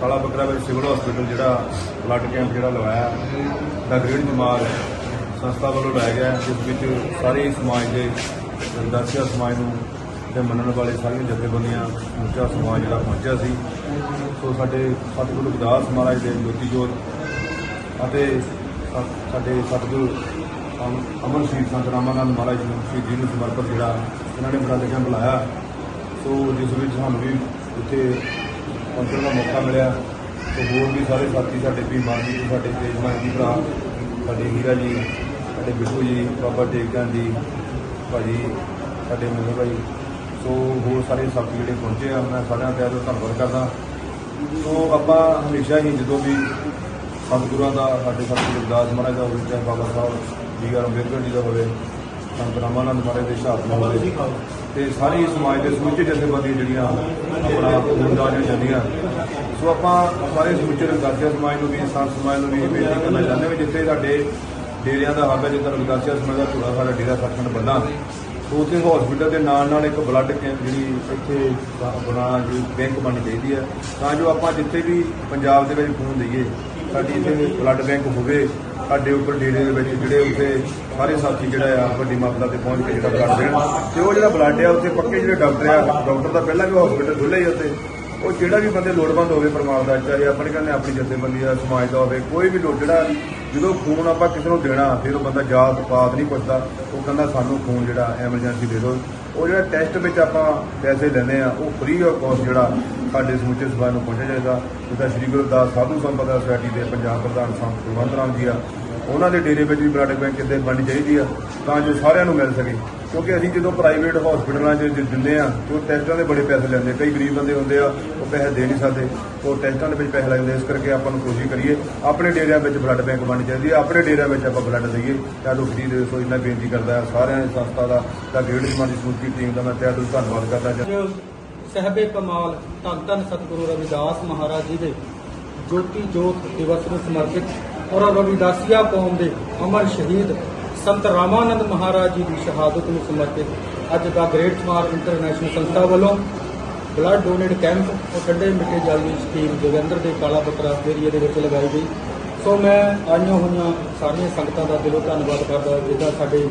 ਕਾਲਾ ਬੱਕਰਾ ਵਿੱਚ civil hospital ਜਿਹੜਾ ਬਲੱਡ ਕੈਂਪ ਜਿਹੜਾ ਲਵਾਇਆ, ਦਾ ਗ੍ਰੇਡ ਜਮਾਲ ਸੰਸਥਾ ਵੱਲੋਂ ਲਾਇਆ ਗਿਆ ਜਿਸ ਵਿੱਚ ਸਾਰੇ ਸਮਾਜ ਦੇ ਦਰਸ਼ਕ ਸਮਾਜ ਨੂੰ ਤੇ ਮੰਨਣ ਵਾਲੇ ਸਾਰੀਆਂ ਜਥੇਬੰਦੀਆਂ, ਸਮੁੱਚਾ ਸਮਾਜ ਜਿਹੜਾ ਪਹੁੰਚਿਆ ਸੀ। ਸੋ ਸਾਡੇ ਸਤਿਗੁਰੂ ਗੁਰਦਾਸ ਮਹਾਰਾਜ ਦੇ ਜੋਤੀ ਜੋਤ ਅਤੇ ਸਾਡੇ ਸਤਿਗੁਰੂ ਅਮ- ਅਮਰ ਸ਼ਹੀਦ ਸੰਤ ਰਾਮਾਨੰਦ ਮਹਾਰਾਜ ਜੀ ਨੂੰ ਸ਼ਹੀਦੀ ਨੂੰ ਸਮਰਪਿਤ ਜਿਹੜਾ ਇਹਨਾਂ ਨੇ ਬਲੱਡ ਕੈਂਪ ਲਾਇਆ। ਸੋ ਜਿਸ ਵਿੱਚ ਸਾਨੂੰ ਵੀ ਉੱਥੇ ਪਹੁੰਚਣ ਦਾ ਮੌਕਾ ਮਿਲਿਆ ਤੇ ਹੋਰ ਵੀ ਸਾਰੇ ਸਾਥੀ ਸਾਡੇ ਵੀ ਮਾਨੀ ਜੀ, ਸਾਡੇ ਤੇਜਮਾਨ ਜੀ ਭਰਾ, ਸਾਡੇ ਹੀਰਾ ਜੀ, ਸਾਡੇ ਬਿੱਟੂ ਜੀ, ਬਾਬਾ ਟੇਕਚੰਦ ਜੀ, ਭਾਜੀ, ਸਾਡੇ ਮੇਰੇ ਭਾਈ। ਸੋ ਹੋਰ ਸਾਰੇ ਸਾਥੀ ਜਿਹੜੇ ਪਹੁੰਚੇ ਆ, ਮੈਂ ਸਾਰਿਆਂ ਦਾ ਧੰਨਵਾਦ ਕਰਦਾ। ਸੋ ਆਪਾਂ ਹਮੇਸ਼ਾ ਹੀ ਜਦੋਂ ਵੀ ਸਤਿਗੁਰਾਂ ਦਾ, ਸਾਡੇ ਸਤਿਗੁਰੂ ਰਵਿਦਾਸ ਮਹਾਰਾਜ ਦਾ ਹੋਵੇ, ਚਾਹੇ ਬਾਬਾ ਸਾਹਿਬ ਜੀ ਆਰ ਅੰਬੇਦਕਰ ਜੀ ਦਾ ਹੋਵੇ ਸੰਤ ਰਾਮਾਨੰਦ ਮਹਾਰਾਜ ਦੇ ਸ਼ਹਾਦਤ ਨਾਲ ਹੋਵੇ। ਤੇ ਸਾਰੀ ਸਮਾਜ ਦੇ ਸਮੁੱਚੇ ਜਥੇਬੰਦੀਆਂ ਜਿਹੜੀਆਂ ਆਪਣਾ ਖੂਨਦਾਨ ਜਾਂਦੀਆਂ ਸੋ ਆਪਾਂ ਸਾਰੇ ਸਮੁੱਚੇ ਰਵਿਦਾਸੀਆ ਸਮਾਜ ਨੂੰ ਵੀ, ਇਨਸਾਨ ਸਮਾਜ ਨੂੰ ਵੀ ਇਹ ਬੇਨਤੀ ਕਰਨਾ ਚਾਹੁੰਦੇ ਹਾਂ ਵੀ ਜਿੱਥੇ ਸਾਡੇ ਡੇਰਿਆਂ ਦਾ ਹੱਬ ਹੈ ਜਿੱਦਾਂ ਰਵਿਦਾਸੀਆ ਸਮਾਜ ਦਾ ਧੂੜਾ ਸਾਡਾ ਡੇਰਾ ਸੱਚਖੰਡ ਬੰਦਾ ਸੋ ਉੱਥੇ ਹਸਪੀਟਲ ਦੇ ਨਾਲ ਨਾਲ ਇੱਕ ਬਲੱਡ ਕੈਂਪ ਜਿਹੜੀ ਇੱਥੇ ਬਣਾ ਜਿਹੜੀ ਬੈਂਕ ਬਣਨੀ ਚਾਹੀਦੀ ਹੈ। ਤਾਂ ਜੋ ਆਪਾਂ ਜਿੱਥੇ ਵੀ ਪੰਜਾਬ ਦੇ ਵਿੱਚ ਖੂਨ ਦਈਏ, ਸਾਡੀ ਇੱਥੇ ਬਲੱਡ ਬੈਂਕ ਹੋਵੇ ਸਾਡੇ ਉੱਪਰ ਡੇਰੇ ਦੇ ਵਿੱਚ ਜਿਹੜੇ ਉੱਥੇ ਸਾਰੇ ਸਾਥੀ ਜਿਹੜਾ ਆ, ਵੱਡੀ ਮਾਤਰਾ ਤੇ ਪਹੁੰਚ ਕੇ ਜਿਹੜਾ ਬਲੱਡ ਦੇਣ। ਤੇ ਉਹ ਜਿਹੜਾ ਬਲੱਡ ਆ, ਉੱਥੇ ਪੱਕੇ ਜਿਹੜੇ ਡਾਕਟਰ ਆ, ਡਾਕਟਰ ਦਾ ਪਹਿਲਾਂ ਵੀ ਹਸਪੀਟਲ ਖੁੱਲ੍ਹੇ ਹੀ ਉੱਥੇ। ਉਹ ਜਿਹੜਾ ਵੀ ਬੰਦੇ ਲੋੜਵੰਦ ਹੋਵੇ ਪਰਮਾਤਮਾ ਦਾ, ਚਾਹੇ ਆਪਣੇ ਕਹਿੰਦੇ ਆਪਣੀ ਜਥੇਬੰਦੀ ਦਾ ਸਮਾਜ ਦਾ ਹੋਵੇ, ਕੋਈ ਵੀ ਲੋੜ, ਜਿਹੜਾ ਜਦੋਂ ਖੂਨ ਆਪਾਂ ਕਿਸੇ ਨੂੰ ਦੇਣਾ, ਫਿਰ ਉਹ ਬੰਦਾ ਜਾਤ ਪਾਤ ਨਹੀਂ ਪੁੱਛਦਾ, ਉਹ ਕਹਿੰਦਾ ਸਾਨੂੰ ਖੂਨ ਜਿਹੜਾ ਐਮਰਜੈਂਸੀ ਦੇ ਦਿਓ। ਉਹ ਜਿਹੜਾ ਟੈਸਟ ਵਿੱਚ ਆਪਾਂ ਪੈਸੇ ਲੈਂਦੇ ਆ ਉਹ ਫ੍ਰੀ ਆਫ ਕਾਸਟ ਜਿਹੜਾ ਸਾਡੇ ਸਮੁੱਚੇ ਸਮਾਜ ਨੂੰ ਪਹੁੰਚਿਆ ਜਾਏਗਾ, ਜਿੱਦਾਂ ਸ਼੍ਰੀ ਗੁਰੂ ਦਾਸ ਸਾਧੂ ਸੰਪਦਾ ਸੋਸਾਇਟੀ ਦੇ ਪੰਜਾਬ ਪ੍ਰਧਾਨ ਸੰਤ ਕੁਲਵੰਤ ਰਾਮ ਜੀ ਆ ਉਹਨਾਂ ਦੇ ਡੇਰੇ ਵਿੱਚ ਵੀ ਬਲੱਡ ਬੈਂਕ ਕਿਤੇ ਬਣਨੀ ਚਾਹੀਦੀ ਆ, ਤਾਂ ਜੋ ਸਾਰਿਆਂ ਨੂੰ ਮਿਲ ਸਕੇ। ਕਿਉਂਕਿ ਅਸੀਂ ਜਦੋਂ ਪ੍ਰਾਈਵੇਟ ਹਸਪੀਟਲਾਂ 'ਚ ਦਿੰਦੇ ਆ, ਤੇ ਉਹ ਟੈਸਟਾਂ ਦੇ ਬੜੇ ਪੈਸੇ ਲੈਂਦੇ ਕਈ ਗਰੀਬ ਬੰਦੇ ਹੁੰਦੇ ਆ, ਉਹ ਪੈਸੇ ਦੇ ਨਹੀਂ ਸਕਦੇ। ਉਹ ਟੈਸਟਾਂ ਦੇ ਵਿੱਚ ਪੈਸੇ ਲੱਗਦੇ ਇਸ ਕਰਕੇ ਆਪਾਂ ਨੂੰ ਕੋਸ਼ਿਸ਼ ਕਰੀਏ, ਆਪਣੇ ਡੇਰਿਆਂ ਵਿੱਚ ਬਲੱਡ ਬੈਂਕ ਬਣਨੀ ਚਾਹੀਦੀ ਹੈ ਆਪਣੇ ਡੇਰਿਆਂ ਵਿੱਚ ਆਪਾਂ ਬਲੱਡ ਦਈਏ। ਤਾਂ ਜੋ ਫ੍ਰੀ ਦੇ ਸੋ ਇਹਨਾਂ ਬੇਨਤੀ ਕਰਦਾ ਸਾਰਿਆਂ ਦੀ ਸੰਸਥਾ ਦਾ, ਤਾਂ ਗ੍ਰੇਡ ਸਮਾਜ ਦੀ ਸਮੁੱਚੀ ਟੀਮ ਦਾ ਮੈਂ ਤਹਿ ਦਿਲੋਂ ਧੰਨਵਾਦ ਕਰਦਾ ਹਾਂ ਅੱਜ ਸਹਿਬੇ ਕਮਾਲ, ਧੰਨ ਧੰਨ ਸਤਿਗੁਰੂ ਰਵਿਦਾਸ ਮਹਾਰਾਜ ਜੀ ਦੇ ਜੋਤੀ ਜੋਤ ਦਿਵਸ ਨੂੰ ਸਮਰਪਿਤ ਔਰ ਰਵਿਦਾਸੀਆ ਕੌਮ ਦੇ ਅਮਰ ਸ਼ਹੀਦ ਸੰਤ ਰਾਮਾਨੰਦ ਮਹਾਰਾਜ ਜੀ ਦੀ ਸ਼ਹਾਦਤ ਨੂੰ ਸਮਰਪਿਤ ਅੱਜ ਦਾ ਗ੍ਰੇਟ ਸਮਾਰ ਇੰਟਰਨੈਸ਼ਨਲ ਸੰਸਥਾ ਵੱਲੋਂ ਬਲੱਡ ਡੋਨੇਟ ਕੈਂਪ ਔਰ ਠੰਡੇ ਮਿੱਠੇ ਜਲ ਦੀ ਸਕੀਮ ਜੋਗਿੰਦਰ ਦੇ ਕਾਲਾ ਬੱਕਰਾ ਏਰੀਆ ਦੇ ਵਿੱਚ ਲਗਾਈ ਗਈ। ਸੋ ਮੈਂ ਆਈਆਂ ਹੋਈਆਂ ਸਾਰੀਆਂ ਸੰਗਤਾਂ ਦਾ ਦਿਲੋਂ ਧੰਨਵਾਦ ਕਰਦਾ ਜਿੱਦਾਂ ਸਾਡੇ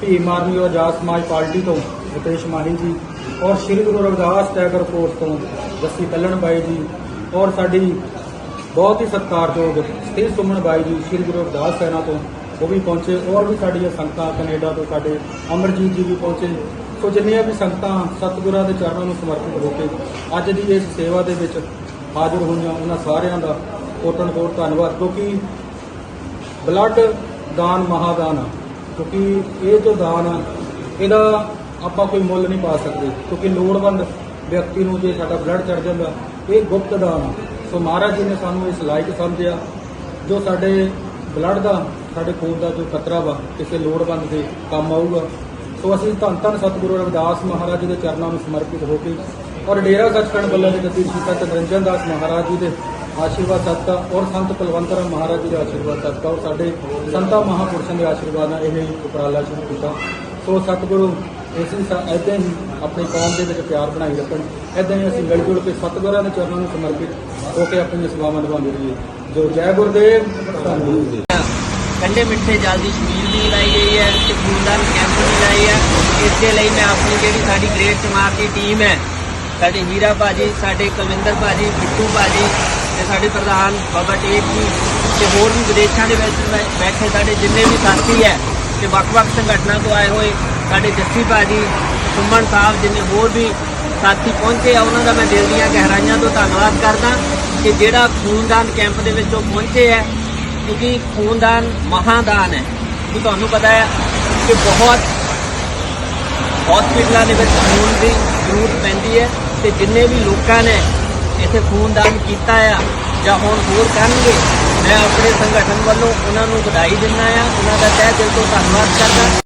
ਭੀਮ ਆਰਮੀ ਔਰ ਆਜ਼ਾਦ ਸਮਾਜ ਪਾਰਟੀ ਤੋਂ ਰਿਤੇਸ਼ ਮਾਹੀ ਜੀ ਔਰ ਸ੍ਰੀ ਗੁਰੂ ਰਵਿਦਾਸ ਟੈਗਰ ਫੋਰਸ ਤੋਂ ਜੱਸੀ ਕੱਲਣ ਬਾਈ ਜੀ ਔਰ ਸਾਡੀ ਬਹੁਤ ਹੀ ਸਤਿਕਾਰਯੋਗ ਸਤੀਸ਼ ਸੁਮਨ ਬਾਈ ਜੀ, ਸ੍ਰੀ ਗੁਰੂ ਰਵਿਦਾਸ ਸੈਨਾ ਤੋਂ ਉਹ ਵੀ ਪਹੁੰਚੇ। ਔਰ ਵੀ ਸਾਡੀਆਂ ਸੰਗਤਾਂ ਕੈਨੇਡਾ ਤੋਂ ਸਾਡੇ ਅਮਰਜੀਤ ਜੀ ਵੀ ਪਹੁੰਚੇ। ਸੋ ਜਿੰਨੀਆਂ ਵੀ ਸੰਗਤਾਂ ਸਤਿਗੁਰਾਂ ਦੇ ਚਰਨਾਂ ਨੂੰ ਸਮਰਪਿਤ ਹੋ ਕੇ ਅੱਜ ਦੀ ਇਸ ਸੇਵਾ ਦੇ ਵਿੱਚ ਹਾਜ਼ਰ ਹੋਈਆਂ, ਉਹਨਾਂ ਸਾਰਿਆਂ ਦਾ ਕੋਟਨ ਕੋਟ ਧੰਨਵਾਦ, ਕਿਉਂਕਿ ਬਲੱਡ ਦਾਨ ਮਹਾਦਾਨ ਆ। ਕਿਉਂਕਿ ਇਹ ਜੋ ਦਾਨ ਆ, ਇਹਦਾ ਆਪਾਂ ਕੋਈ ਮੁੱਲ ਨਹੀਂ ਪਾ ਸਕਦੇ। ਕਿਉਂਕਿ ਲੋੜਵੰਦ ਵਿਅਕਤੀ ਨੂੰ ਜੇ ਸਾਡਾ ਬਲੱਡ ਚੜ ਜਾਂਦਾ, ਇਹ ਗੁਪਤ ਦਾਨ ਆ। ਸੋ ਮਹਾਰਾਜ ਜੀ ਨੇ ਸਾਨੂੰ ਇਸ ਲਾਇਕ ਸਮਝਿਆ, ਜੋ ਸਾਡੇ ਬਲੱਡ ਦਾ, ਸਾਡੇ ਖੂਨ ਦਾ ਜੋ ਖਤਰਾ ਵਾ, ਕਿਸੇ ਲੋੜਵੰਦ ਦੇ ਕੰਮ ਆਊਗਾ। ਸੋ ਅਸੀਂ ਧੰਨ ਧੰਨ ਸਤਿਗੁਰੂ ਰਵਿਦਾਸ ਮਹਾਰਾਜ ਜੀ ਦੇ ਚਰਨਾਂ ਨੂੰ ਸਮਰਪਿਤ ਹੋ ਕੇ ਔਰ ਡੇਰਾ ਸੱਚਖੰਡ ਬੱਲਾ ਦੇ ਜਤੀ ਸ਼੍ਰੀ ਸੰਤ ਦਾਸ ਮਹਾਰਾਜ ਜੀ ਦੇ ਆਸ਼ੀਰਵਾਦ ਸਦਕਾ ਔਰ ਸੰਤ ਕੁਲਵੰਤ ਰਾਮ ਮਹਾਰਾਜ ਜੀ ਦੇ ਆਸ਼ੀਰਵਾਦ ਸਦਕਾ ਔਰ ਸਾਡੇ ਸੰਤਾਂ ਮਹਾਪੁਰਸ਼ਾਂ ਦੇ ਆਸ਼ੀਰਵਾਦ ਨਾਲ ਇਹ ਉਪਰਾਲਾ ਸ਼ੁਰੂ ਕੀਤਾ। ਸੋ ਸਤਿਗੁਰੂ ਇਸੇ ਇਦਾਂ ਹੀ ਆਪਣੀ ਕੌਮ ਦੇ ਵਿੱਚ ਪਿਆਰ ਬਣਾਈ ਰੱਖਣ, ਇਦਾਂ ਹੀ ਅਸੀਂ ਮਿਲ ਜੁਲ ਕੇ ਸਤਿਗੁਰਾਂ ਦੇ ਚਰਨਾਂ ਨੂੰ ਸਮਰਪਿਤ ਹੋ ਕੇ ਆਪਣੀਆਂ ਸੇਵਾਵਾਂ ਨਿਭਾਉਂਦੇ ਰਹੀਏ। ਜੋ ਜੈ ਗੁਰਦੇਵ ਧੰਨਵਾਦ ਠੰਡੇ ਮਿੱਠੇ ਜਲ ਦੀ ਛਬੀਲ ਵੀ ਲਾਈ ਗਈ ਹੈ ਤੇ ਖੂਨਦਾਨ ਕੈਂਪ ਵੀ ਲਾਈ ਹੈ ਇਸ ਦੇ ਲਈ ਮੈਂ ਆਪਣੀ ਜਿਹੜੀ ਸਾਡੀ ਗ੍ਰੇਟ ਸਮਾਜ ਦੀ ਟੀਮ ਹੈ, ਸਾਡੇ ਹੀਰਾ ਭਾਜੀ, ਸਾਡੇ ਕੁਲਵਿੰਦਰ ਭਾਜੀ, ਬਿੱਟੂ ਭਾਜੀ ਤੇ ਸਾਡੇ ਪ੍ਰਧਾਨ ਬਾਬਾ ਟੇਕ ਜੀ ਤੇ ਹੋਰ ਵੀ ਵਿਦੇਸ਼ਾਂ ਦੇ ਵਿੱਚ ਬੈਠੇ ਸਾਡੇ ਜਿੰਨੇ ਵੀ ਸਾਥੀ ਹੈ ਤੇ ਵੱਖ-ਵੱਖ ਸੰਗਠਨਾਂ ਤੋਂ ਆਏ ਹੋਏ ਸਾਡੇ ਜੱਸੀ ਭਾਜੀ, ਸੁਮਨ ਸਾਹਿਬ, ਜਿੰਨੇ ਹੋਰ ਵੀ ਸਾਥੀ ਪਹੁੰਚੇ ਆ, ਉਹਨਾਂ ਦਾ ਮੈਂ ਦਿਲ ਦੀਆਂ ਗਹਿਰਾਈਆਂ ਤੋਂ ਧੰਨਵਾਦ ਕਰਦਾ ਕਿ ਜਿਹੜਾ ਖੂਨਦਾਨ ਕੈਂਪ ਦੇ ਵਿੱਚ ਉਹ ਪਹੁੰਚੇ ਹੈ ਕਿਉਂਕਿ ਖੂਨਦਾਨ ਮਹਾਦਾਨ ਹੈ। ਕਿ ਤੁਹਾਨੂੰ ਪਤਾ ਹੈ ਕਿ ਬਹੁਤ ਹਸਪੀਟਲਾਂ ਦੇ ਵਿੱਚ ਖੂਨ ਦੀ ਜ਼ਰੂਰਤ ਪੈਂਦੀ ਹੈ ਤੇ ਜਿੰਨੇ ਵੀ ਲੋਕਾਂ ਨੇ ਇੱਥੇ ਖੂਨਦਾਨ ਕੀਤਾ ਆ ਜਾਂ ਹੁਣ ਹੋਰ ਕਰਨਗੇ, ਮੈਂ ਆਪਣੇ ਸੰਗਠਨ ਵੱਲੋਂ ਉਹਨਾਂ ਨੂੰ ਵਧਾਈ ਦਿੰਦਾ ਆ। ਉਹਨਾਂ ਦਾ ਤਹਿ ਦਿਲ ਤੋਂ ਧੰਨਵਾਦ ਕਰਦਾ।